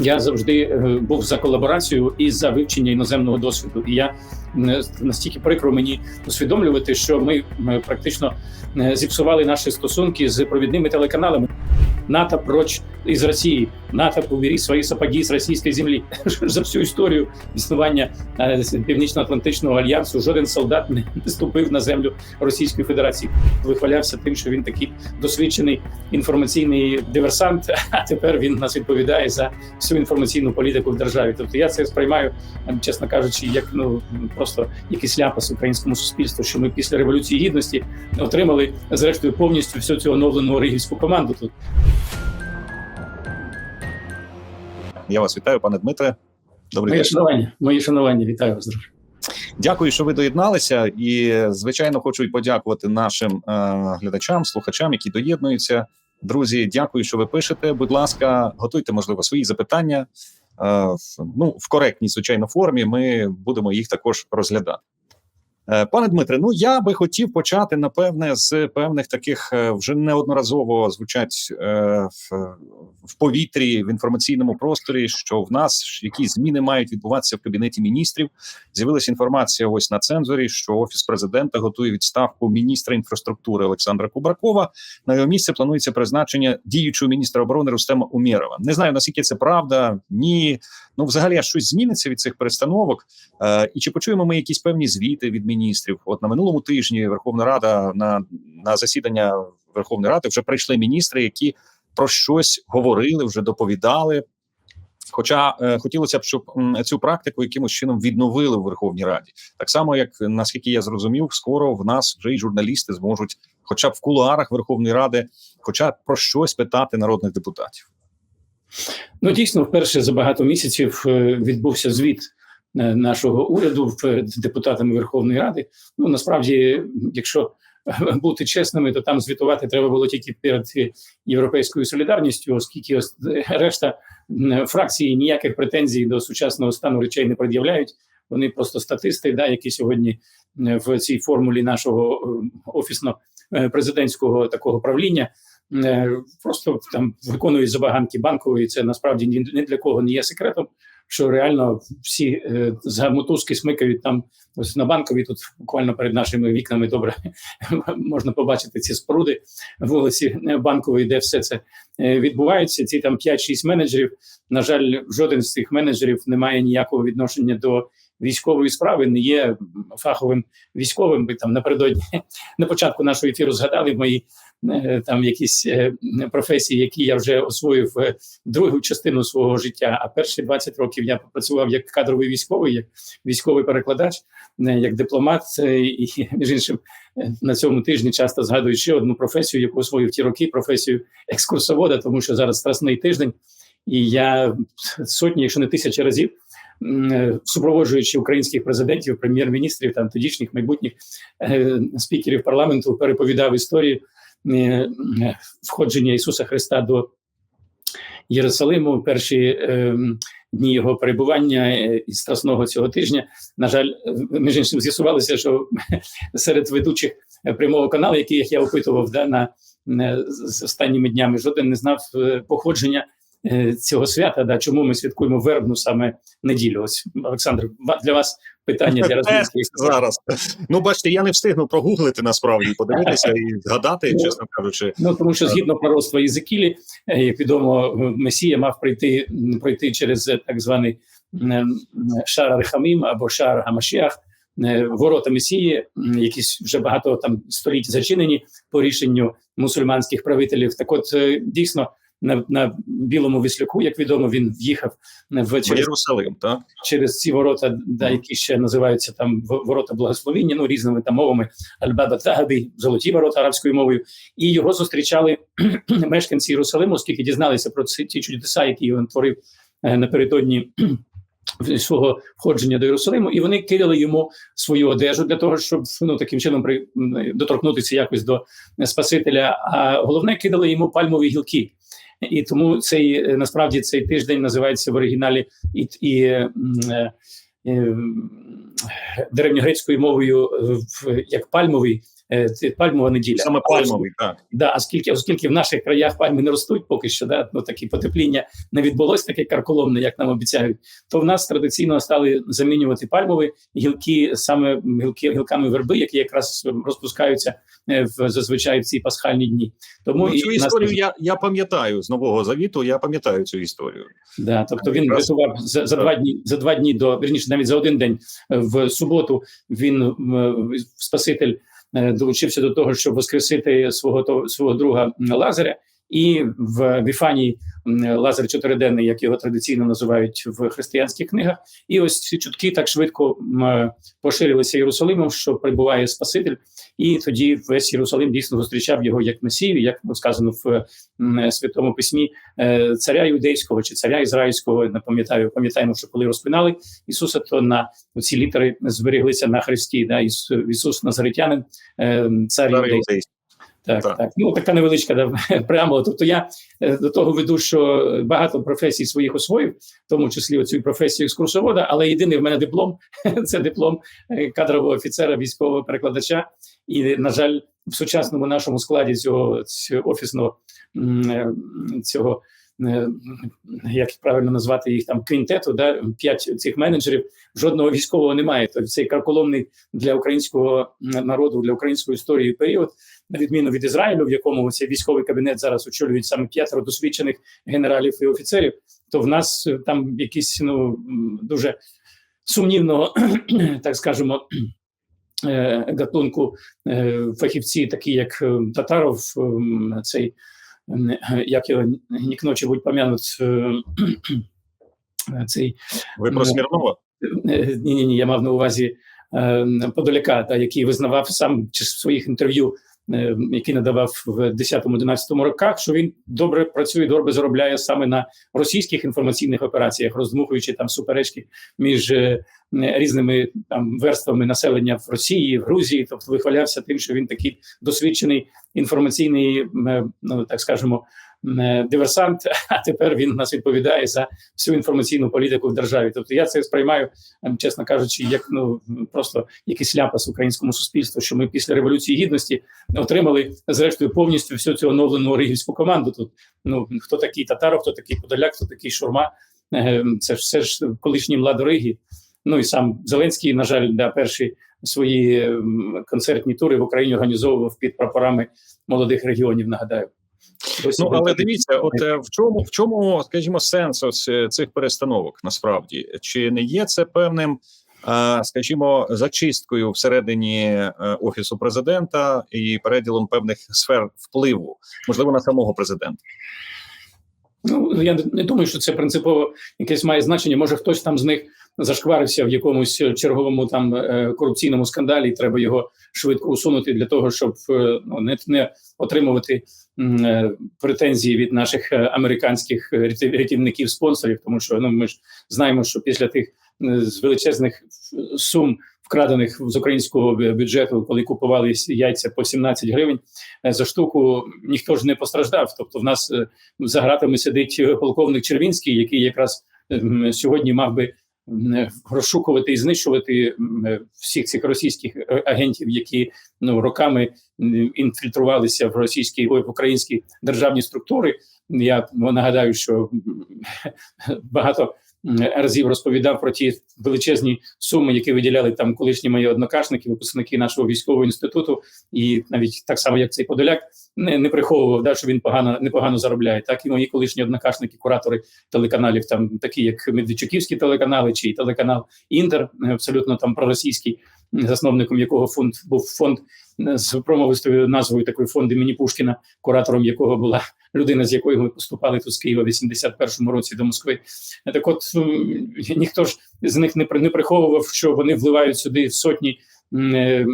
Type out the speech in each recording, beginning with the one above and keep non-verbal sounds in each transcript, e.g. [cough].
Я завжди е, був за колаборацію і за вивчення іноземного досвіду. І я е, настільки прикро мені усвідомлювати, що ми е, практично зіпсували наші стосунки з провідними телеканалами. НАТО проч із Росії, НАТО побери свої сапоги з російської землі. [laughs] За всю історію існування е, Північно-Атлантичного альянсу жоден солдат не [laughs] ступив на землю Російської Федерації. Вихвалявся тим, що він такий досвідчений інформаційний диверсант. [laughs] А тепер він нас відповідає за всю інформаційну політику в державі. Тобто я це сприймаю, е, чесно кажучи, як ну просто якийсь ляпас українському суспільству, що ми після революції гідності отримали зрештою повністю всю цю оновлену ригівську команду тут. Я вас вітаю, пане Дмитре. Добрий Моє день. шанування, мої шанування, вітаю вас, друже. Дякую, що ви доєдналися. І звичайно, хочу й подякувати нашим е, глядачам, слухачам, які доєднуються. Друзі, дякую, що ви пишете. Будь ласка, готуйте, можливо, свої запитання. Е, ну, в коректній, звичайно, формі. Ми будемо їх також розглядати. Е, Пане Дмитре, ну я би хотів почати напевне з певних таких е, вже неодноразово звучать е, в, повітрі в інформаційному просторі, що в нас якісь зміни мають відбуватися в кабінеті міністрів. З'явилася інформація ось на цензорі, що офіс президента готує відставку міністра інфраструктури Олександра Кубракова. На його місце планується призначення діючого міністра оборони Рустема Умєрова. Не знаю наскільки це правда. Ні, ну взагалі щось зміниться від цих перестановок. І чи почуємо ми якісь певні звіти від міністрів? От на минулому тижні Верховна Рада на, на засідання Верховної Ради вже прийшли міністри, які про щось говорили, вже доповідали. Хоча е, хотілося б, щоб м, цю практику якимось чином відновили в Верховній Раді, так само як наскільки я зрозумів, скоро в нас вже й журналісти зможуть, хоча б в кулуарах Верховної Ради, хоча б про щось питати народних депутатів. Ну дійсно, вперше за багато місяців е, відбувся звіт нашого уряду перед депутатами Верховної Ради. Ну насправді, якщо е, бути чесними, то там звітувати треба було тільки перед е, європейською солідарністю, оскільки ос- е, решта фракції ніяких претензій до сучасного стану речей не пред'являють. Вони просто статисти, да, які сьогодні е, в цій формулі нашого офісно президентського такого правління е, просто там виконують забаганки банкової. Це насправді ні для кого не є секретом. Що реально всі е, за мотузки смикають там ось на банковій. Тут буквально перед нашими вікнами добре [laughs] можна побачити ці споруди вулиці е, банкової, де все це е, відбувається. Ці там 5-6 менеджерів. На жаль, жоден з цих менеджерів не має ніякого відношення до військової справи, не є фаховим військовим. Ви там напередодні [laughs] на початку нашого ефіру згадали мої е, там якісь е, професії, які я вже освоїв е, другу частину свого життя. А перші 20 років я працював як кадровий військовий, як військовий перекладач, як дипломат. І [laughs] між іншим на цьому тижні часто згадую ще одну професію, яку освоїв ті роки професію екскурсовода, тому що зараз страсний тиждень, і я сотні, якщо не тисячі разів. Е, Супроводжуючи українських президентів, прем'єр-міністрів, там тодішніх майбутніх е, спікерів парламенту, переповідав історію е, входження Ісуса Христа до Єрусалиму, перші дні його перебування і страсного цього тижня. На жаль, між іншим з'ясувалося, що [laughs] серед ведучих прямого каналу, яких я опитував да, на, з останніми днями, жоден не знав походження цього свята. Да, чому ми святкуємо вербну саме неділю? Ось Олександр, для вас питання для [laughs] розмінських зараз. Ну, бачите, я не встигну прогуглити насправді, подивитися і згадати, Ну, чесно кажучи. Ну тому що згідно пророцтва Єзекілі, е, як відомо, Месія мав прийти пройти через е, так званий шар Архамім або шар Гамашіах, е, ворота Месії, м, які вже багато там століть зачинені по рішенню мусульманських правителів. Так, от е, дійсно. На, на білому віслюку, як відомо, він в'їхав в В через Єрусалим, так? через ці ворота, да, які ще називаються там ворота благословіння, ну різними там мовами Аль-Баба Тагаби, золоті ворота арабською мовою, і його зустрічали [clears throat] мешканці Єрусалиму, оскільки дізналися про ці ті чудеса, які він творив е, напередодні. [clears throat] Свого входження до Єрусалиму, і вони кидали йому свою одежу для того, щоб ну таким чином при доторкнутися якось до Спасителя. А головне кидали йому пальмові гілки. І тому цей е, насправді цей тиждень називається в оригіналі і, і е, е, древньогрецькою мовою як пальмовий це пальмова неділя. Саме пальмовий, так. Да, оскільки, оскільки в наших краях пальми не ростуть поки що, да, ну такі потепління не відбулось таке карколомне, як нам обіцяють, то в нас традиційно стали замінювати пальмові гілки саме гілки гілками верби, які якраз розпускаються е, в зазвичай в ці пасхальні дні. Тому Ну, і цю нас- історію я, я пам'ятаю з Нового Завіту, я пам'ятаю цю історію. Да, тобто він Якраз- врятував за, за два дні за два дні до вірніше, навіть за один день е, в суботу. Він м, Спаситель е, долучився до того, щоб воскресити свого свого друга Лазаря. І в Віфанії Лазар чотириденний, як його традиційно називають в християнських книгах, і ось ці чутки так швидко поширилися Єрусалимом, що прибуває Спаситель, і тоді весь Єрусалим дійсно зустрічав його як Месію, як сказано в святому письмі е, царя юдейського чи царя ізраїльського. Не пам'ятаю, пам'ятаємо, що коли розпинали Ісуса, то на ці літери зберіглися на хресті. Да, Ісус, Ісус Назаритянин, е, цар юдейський. Так. так, Ну така невеличка да, [laughs] преамбула. Тобто я е, до того веду, що багато професій своїх освоїв, в тому числі оцю професію екскурсовода, але єдиний в мене диплом [laughs] це диплом е, кадрового офіцера, військового перекладача. І, на жаль, в сучасному нашому складі цього, цього офісного е, цього. Е, Як правильно назвати їх там квінтету, да п'ять цих менеджерів жодного військового немає. Тобто цей карколомний для українського народу, для української історії період на відміну від Ізраїлю, в якому цей військовий кабінет зараз очолюють саме п'ятеро досвідчених генералів і офіцерів, то в нас е, там якісь ну дуже сумнівного, [clears throat] так скажемо. [clears throat] е, Гатунку фахівці, такі як Татаров, цей як його нікночі будь пам'януть е, цей Ви про Ну, Смірнова? ні, ні, ні, я мав на увазі е, Подоляка, та який визнавав сам чи в своїх інтерв'ю, е, які надавав в 10-11 роках, що він добре працює, добре заробляє саме на російських інформаційних операціях, роздмухуючи там суперечки між е, різними там верствами населення в Росії, в Грузії. Тобто вихвалявся тим, що він такий досвідчений інформаційний, е, ну так скажемо. Е, Диверсант, [laughs] а тепер він нас відповідає за всю інформаційну політику в державі. Тобто я це сприймаю, ем, чесно кажучи, як ну просто якийсь ляпас українському суспільству, що ми після революції гідності отримали зрештою повністю всю цю оновлену ригівську команду. Тут ну хто такий татаров, хто такий Подоляк, хто такий Шурма. Ем, Це ж все ж колишні младориги. Ну і сам Зеленський, на жаль, да, перші свої ем, концертні тури в Україні організовував під прапорами молодих регіонів. Нагадаю. Ну але дивіться, от е, в чому в чому, скажімо, сенс ось е, цих перестановок насправді чи не є це певним, е, скажімо, зачисткою всередині офісу президента і переділом певних сфер впливу, можливо, на самого президента? Ну я не думаю, що це принципово якесь має значення. Може, хтось там з них зашкварився в якомусь черговому там е, корупційному скандалі, треба його швидко усунути для того, щоб е, ну не, не отримувати е, претензії від наших е, американських рятівників спонсорів, тому що ну ми ж знаємо, що після тих е, з величезних е, сум. Вкрадених з українського бюджету, коли купували яйця по 17 гривень е, за штуку, ніхто ж не постраждав. Тобто, в нас е, за гратами сидить е, полковник Червінський, який якраз сьогодні мав би розшукувати і знищувати е, всіх цих російських е, агентів, які ну роками інфільтрувалися в російські ой, в українські державні структури. Я нагадаю, що [laughs] багато разів розповідав про ті величезні суми, які виділяли там колишні мої однокашники, випускники нашого військового інституту, і навіть так само, як цей подоляк, не, не приховував, да, що він погано непогано заробляє. Так і мої колишні однокашники, куратори телеканалів, там такі як Медведчуківські телеканали чи телеканал Інтер, абсолютно там проросійський, засновником якого фонд був фонд е, з промовистою назвою такої фонду імені Пушкіна, куратором якого була людина, з якою ми поступали тут з Києва в 81-му році до Москви. Так, от ніхто ж з них не не приховував, що вони вливають сюди сотні. Е,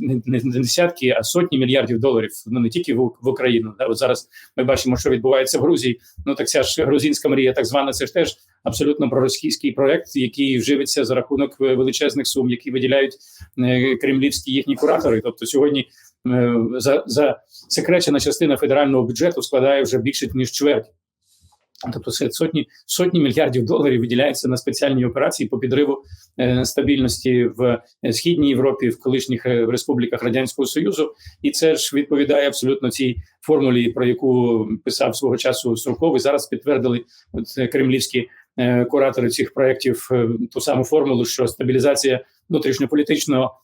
Не, десятки, а сотні мільярдів доларів. Ну не тільки в, в Україну. Да, от зараз ми бачимо, що відбувається в Грузії. Ну так ця ж грузинська мрія, так звана, це ж теж абсолютно проросійський проект, який живиться за рахунок величезних сум, які виділяють е, кремлівські їхні куратори. Тобто сьогодні е, за, за секречена частина федерального бюджету складає вже більше ніж чверть. Тобто сотні сотні мільярдів доларів виділяються на спеціальні операції по підриву е, стабільності в е, східній Європі, в колишніх е, республіках радянського союзу, і це ж відповідає абсолютно цій формулі, про яку писав свого часу Сурков, Зараз підтвердили от, е, кремлівські е, куратори цих проєктів е, ту саму формулу, що стабілізація внутрішньополітичного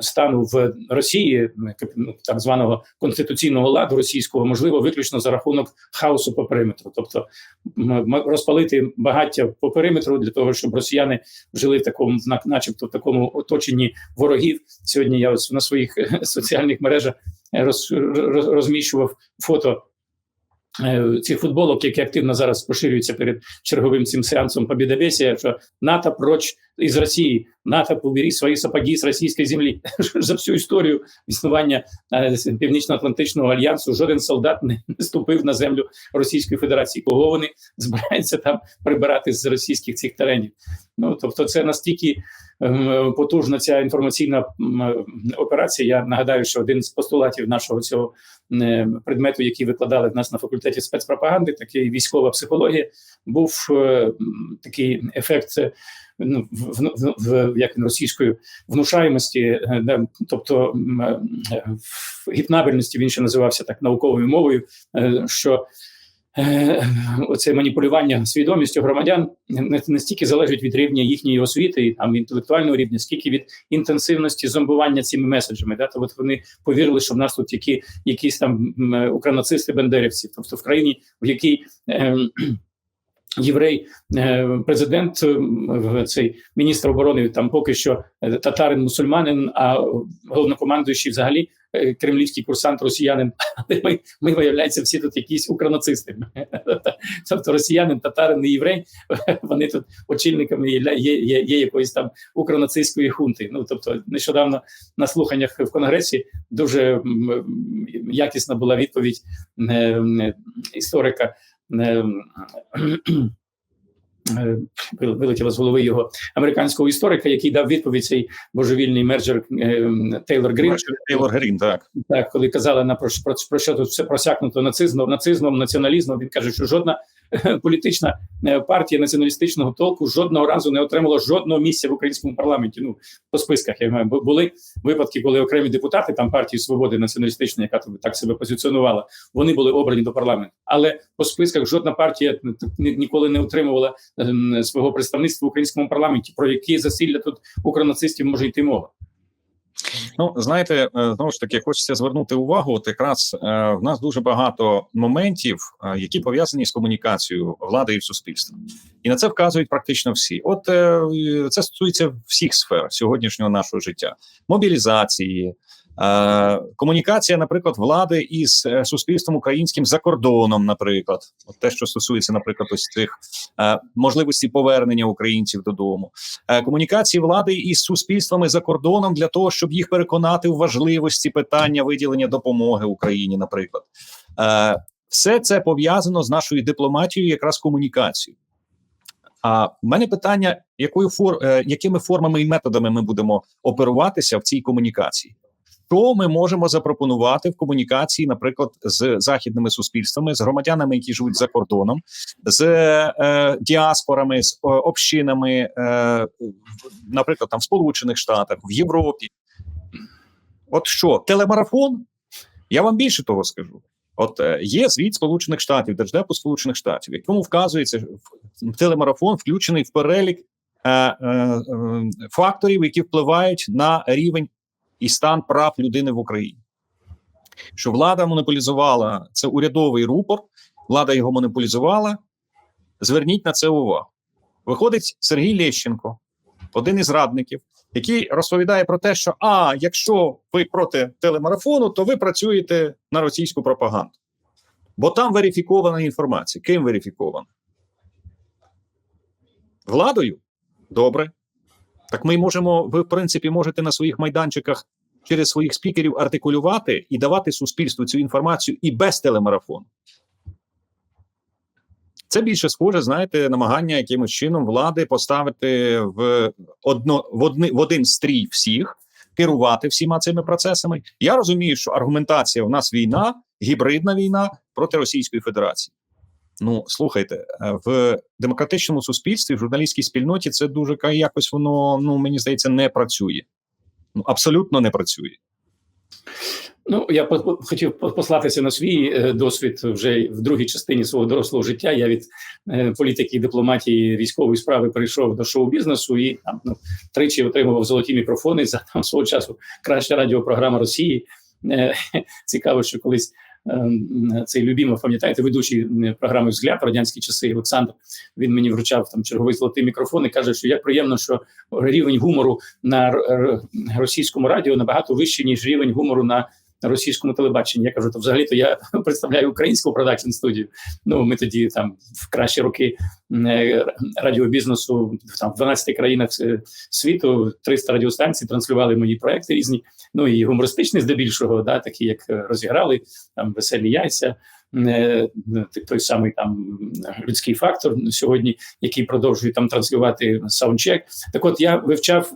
стану в Росії, ну, так званого конституційного ладу російського, можливо, виключно за рахунок хаосу по периметру, тобто розпалити багаття по периметру для того, щоб росіяни жили в такому, на- начебто, в такому оточенні ворогів. Сьогодні я ось на своїх [laughs] соціальних мережах роз, роз, розміщував фото. е, Цих футболок, які активно зараз поширюються перед черговим цим сеансом Побєдобєсія, що НАТО проч із Росії, НАТО убери свої сапоги з російської землі. [laughs] За всю історію існування е, Північно-Атлантичного альянсу жоден солдат не [laughs] ступив на землю Російської Федерації. Кого вони [laughs] збираються там прибирати з російських цих теренів? Ну тобто, це настільки ем, потужна ця інформаційна операція. Я нагадаю, що один з постулатів нашого цього е, предмету, який викладали в нас на факультеті спецпропаганди, такий військова психологія, був е, такий ефект. Ну, в, в, в, як російською внушаємості, де, тобто е, в гіпнабельності він ще називався так науковою мовою, е, що е, оце маніпулювання свідомістю громадян не, не стільки залежить від рівня їхньої освіти, там інтелектуального рівня, скільки від інтенсивності зомбування цими меседжами. Да? То от вони повірили, що в нас тут які, якісь там укранацисти бендерівці, тобто в країні, в якій е, Єврей, е, президент, е, цей міністр оборони, там поки що е, татарин, мусульманин, а головнокомандуючий взагалі кремлівський курсант, росіянин. [laughs] Ми, ми виявляється, всі тут якісь укранацисти. [laughs] Тобто росіянин, татарин і єврей, [laughs] вони тут очільниками є, є, є, якоїсь там укранацистської хунти. Ну тобто, нещодавно на слуханнях в конгресі дуже якісна була відповідь історика. Е, е, з голови його американського історика, який дав відповідь цей божевільний мерджер е, Тейлор Грін. Тейлор Грін, так. Так, коли казали на про, про, про що тут все просякнуто нацизмом, нацизмом, націоналізмом, він каже, що жодна [laughs] політична е, партія націоналістичного толку жодного разу не отримала жодного місця в українському парламенті. Ну по списках я маю були випадки, коли окремі депутати там партії свободи націоналістичної, яка так себе позиціонувала, вони були обрані до парламенту. Але по списках жодна партія ні- ніколи не отримувала ем, свого представництва в українському парламенті. Про які засилля тут укронацистів може йти мова? Ну, знаєте, е, знову ж таки, хочеться звернути увагу. От якраз е, в нас дуже багато моментів, е, які пов'язані з комунікацією влади і суспільства, і на це вказують практично всі. От це стосується всіх сфер сьогоднішнього нашого життя: мобілізації, комунікація, наприклад, влади із е, суспільством українським за кордоном, наприклад, от те, що стосується, наприклад, ось цих е, можливості повернення українців додому е, комунікації влади із суспільствами за кордоном для того, щоб їх переконати у важливості питання виділення допомоги Україні, наприклад, Е, все це пов'язано з нашою дипломатією, якраз комунікацією. А в мене питання: якою фор, е, якими формами і методами ми будемо оперуватися в цій комунікації? Що ми можемо запропонувати в комунікації, наприклад, з західними суспільствами, з громадянами, які живуть за кордоном, з е, діаспорами, з е, общинами, е, наприклад, там в Сполучених Штатах, в Європі. От що, телемарафон? Я вам більше того скажу. От е, є звіт Сполучених Штатів, Держдепу Сполучених Штатів, якому вказується, телемарафон включений в перелік е, е, е, факторів, які впливають на рівень і стан прав людини в Україні. Що влада монополізувала це урядовий рупор, влада його монополізувала. Зверніть на це увагу. Виходить Сергій Лещенко, один із радників, який розповідає про те, що а якщо ви проти телемарафону, то ви працюєте на російську пропаганду. Бо там верифікована інформація. Ким верифікована? Владою? Добре. Так ми можемо, ви, в принципі, можете на своїх майданчиках через своїх спікерів артикулювати і давати суспільству цю інформацію і без телемарафону. Це більше схоже, знаєте, намагання якимось чином влади поставити в одно в, одни, в один стрій всіх, керувати всіма цими процесами. Я розумію, що аргументація у нас війна, гібридна війна проти Російської Федерації. Ну, слухайте, е, в демократичному суспільстві, в журналістській спільноті це дуже якось воно, ну мені здається, не працює. Ну, абсолютно не працює. Ну я хотів послатися на свій е, досвід вже в другій частині свого дорослого життя. Я від е, політики, дипломатії, військової справи перейшов до шоу-бізнесу і там ну, тричі отримував золоті мікрофони за там свого часу краща радіопрограма Росії. [laughs] Цікаво, що колись цей любімов, пам'ятаєте, ведучий програми «Взгляд» в радянські часи Олександр. Він мені вручав там черговий золотий мікрофон і каже, що як приємно, що рівень гумору на російському радіо набагато вищий, ніж рівень гумору на російському телебаченні. Я кажу, то взагалі то я [laughs] представляю українську продакшн студію. Ну ми тоді там в кращі роки е, радіобізнесу там в 12 країнах е, світу 300 радіостанцій транслювали мої проекти різні. Ну і гумористичні здебільшого, да, такі як е, розіграли там веселі яйця. Той самий там людський фактор сьогодні, який продовжує там транслювати саундчек. Так, от я вивчав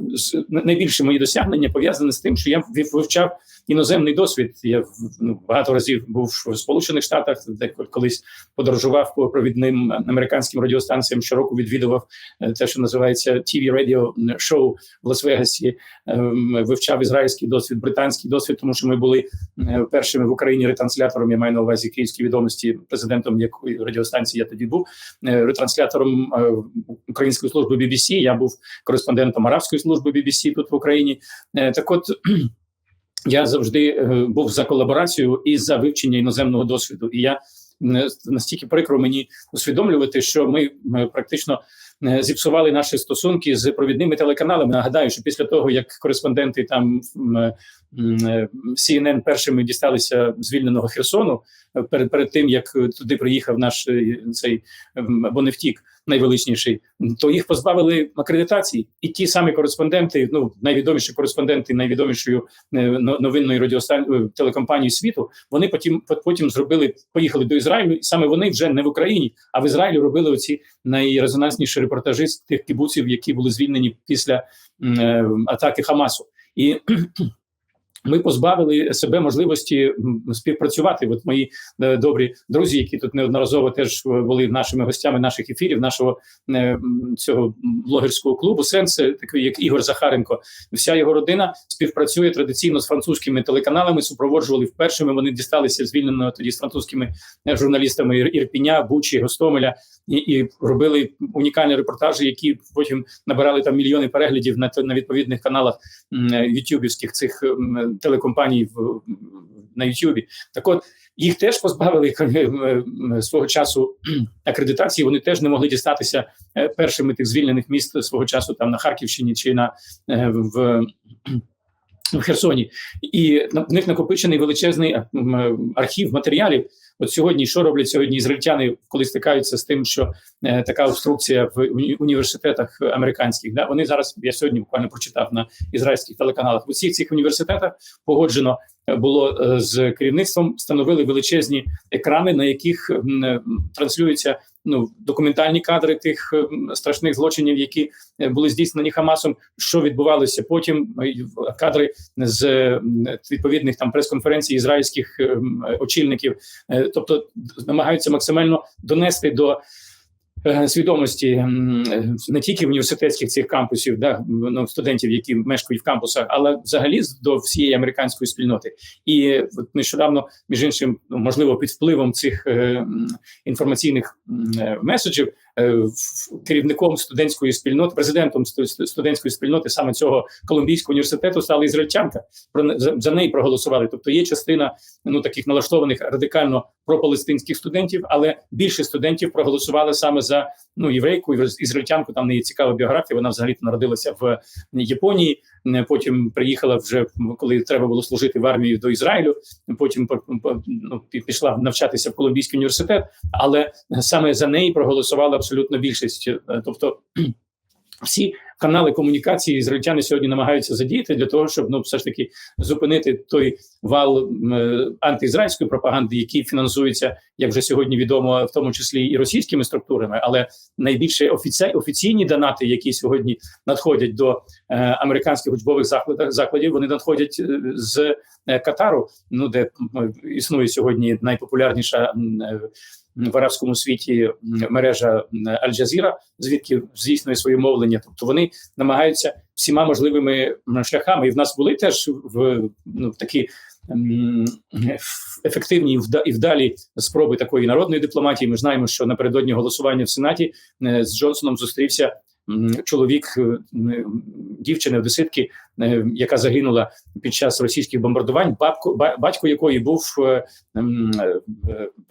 найбільше мої досягнення пов'язане з тим, що я вив- вивчав іноземний досвід. Я ну, багато разів був в Сполучених Штатах, де колись подорожував по провідним американським радіостанціям. Щороку відвідував е, те, що називається TV Radio Show в Лас-Вегасі. Ем, Вивчав ізраїльський досвід, британський досвід, тому що ми були е, першими в Україні ретранслятором. Я маю на увазі київські відомості, президентом якої радіостанції я тоді був е, ретранслятором е, української служби BBC, Я був кореспондентом арабської служби BBC тут в Україні. Е, Так, от [clears throat] я завжди був за колаборацію і за вивчення іноземного досвіду. І я настільки прикро мені усвідомлювати, що ми практично зіпсували наші стосунки з провідними телеканалами. Нагадаю, що після того як кореспонденти там CNN першими дісталися звільненого Херсону, перед перед тим як е, туди приїхав наш е, цей або не втік найвеличніший, то їх позбавили акредитації, і ті самі кореспонденти, ну найвідоміші кореспонденти найвідомішою е, но- новинної радіостан телекомпанії світу. Вони потім потім зробили, поїхали до Ізраїлю, і саме вони вже не в Україні, а в Ізраїлі робили оці найрезонансніші репортажі з тих кібуців, які були звільнені після атаки Хамасу. І ми позбавили себе можливості співпрацювати. От мої е, добрі друзі, які тут неодноразово теж були нашими гостями наших ефірів, нашого е, цього блогерського клубу. Сенс е, такий, як Ігор Захаренко. Вся його родина співпрацює традиційно з французькими телеканалами. Супроводжували впершими. Вони дісталися звільненого тоді з французькими е, журналістами Ірпіня, Бучі, Гостомеля і, і робили унікальні репортажі, які потім набирали там мільйони переглядів на, на відповідних каналах е, ютюбівських цих телекомпаній в на Ютубі. Так от їх теж позбавили [laughs] е, е, свого часу [clears throat] акредитації. Вони теж не могли дістатися е, першими тих звільнених міст свого часу там на Харківщині чи на в. В Херсоні, і в них накопичений величезний е, е, архів матеріалів. От сьогодні, що роблять сьогодні ізраїльтяни, коли стикаються з тим, що е, така обструкція в уні- університетах американських, да вони зараз я сьогодні буквально прочитав на ізраїльських телеканалах. В усіх цих університетах погоджено е, було е, з керівництвом, встановили величезні екрани, на яких м, транслюються ну документальні кадри тих е, страшних злочинів, які е, були здійснені Хамасом. Що відбувалося потім? е, Кадри з відповідних там прес-конференцій ізраїльських очільників, тобто намагаються максимально донести до свідомості е, не тільки університетських цих кампусів, да ну, студентів, які мешкають в кампусах, але взагалі до всієї американської спільноти. І от нещодавно, між іншим, ну, можливо, під впливом цих е, інформаційних е, меседжів. Е, Керівником студентської спільноти, президентом сту- сту- студентської спільноти саме цього Колумбійського університету стала ізраїльтянка. Про не- за, неї проголосували. Тобто є частина ну таких налаштованих радикально пропалестинських студентів, але більше студентів проголосували саме за ну єврейку ізраїльтянку. Там в неї цікава біографія. Вона взагалі народилася в Японії. е, Потім приїхала вже коли треба було служити в армії до Ізраїлю. Потім по- по- ну, пішла навчатися в Колумбійський університет, але саме за неї проголосувала абсолютно більшість. Е, Тобто [clears throat] всі канали комунікації ізраїльтяни сьогодні намагаються задіяти для того, щоб ну все ж таки зупинити той вал е, антиізраїльської пропаганди, який фінансується, як вже сьогодні відомо, в тому числі і російськими структурами, але найбільше офіці... офіційні донати, які сьогодні надходять до е, американських учбових закладів, закладів, вони надходять е, з Катару, ну де існує сьогодні найпопулярніша е, в арабському світі мережа Аль-Джазіра, звідки здійснює своє мовлення. Тобто вони намагаються всіма можливими шляхами. І в нас були теж в ну, такі ефективні і вда- і вдалі спроби такої народної дипломатії. Ми знаємо, що напередодні голосування в Сенаті е, з Джонсоном зустрівся чоловік е, дівчини одеситки, яка загинула під час російських бомбардувань, бабко, ба- батько якої був е, м, е,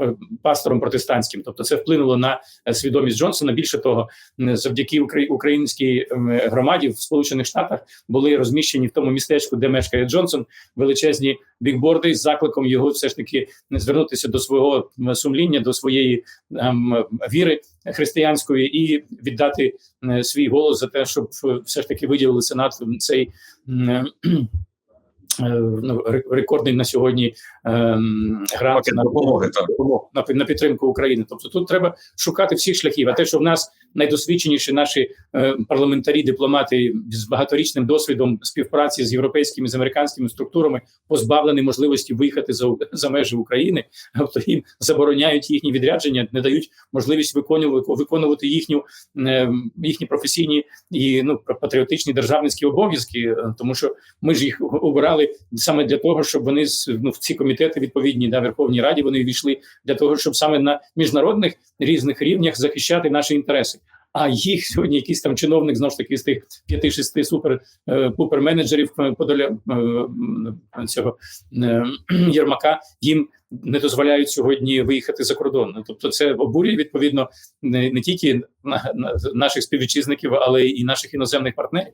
е, пастором протестантським. Тобто це вплинуло на е, свідомість Джонсона. Більше того, завдяки укра- українській ем, громаді в Сполучених Штатах були розміщені в тому містечку, де мешкає Джонсон, величезні бікборди з закликом його все ж таки звернутися до свого сумління, до своєї ем, віри християнської і віддати е, свій голос за те, щоб е, все ж таки виділили сенат цей. М, е, Ну, рекордний на сьогодні ем, грант на допомоги, на, на підтримку України. Тобто тут треба шукати всіх шляхів. А те, що в нас найдосвідченіші наші е, парламентарі, дипломати з багаторічним досвідом співпраці з європейськими з американськими структурами позбавлені можливості виїхати за, за межі України, тобто їм забороняють їхні відрядження, не дають можливість виконувати виконувати їхню е, їхні професійні і ну патріотичні державницькі обов'язки, е, тому що ми ж їх обирали саме для того, щоб вони ну, в ці комітети відповідні на Верховній Раді вони війшли для того, щоб саме на міжнародних різних рівнях захищати наші інтереси. А їх сьогодні якийсь там чиновник знову ж таки з тих п'яти-шести супер е, пупер менеджерів подоля е, цього е, [clears throat] Єрмака їм не дозволяють сьогодні виїхати за кордон. Ну, Тобто, це обурює відповідно не, не тільки на, на, наших співвітчизників, але й наших іноземних партнерів.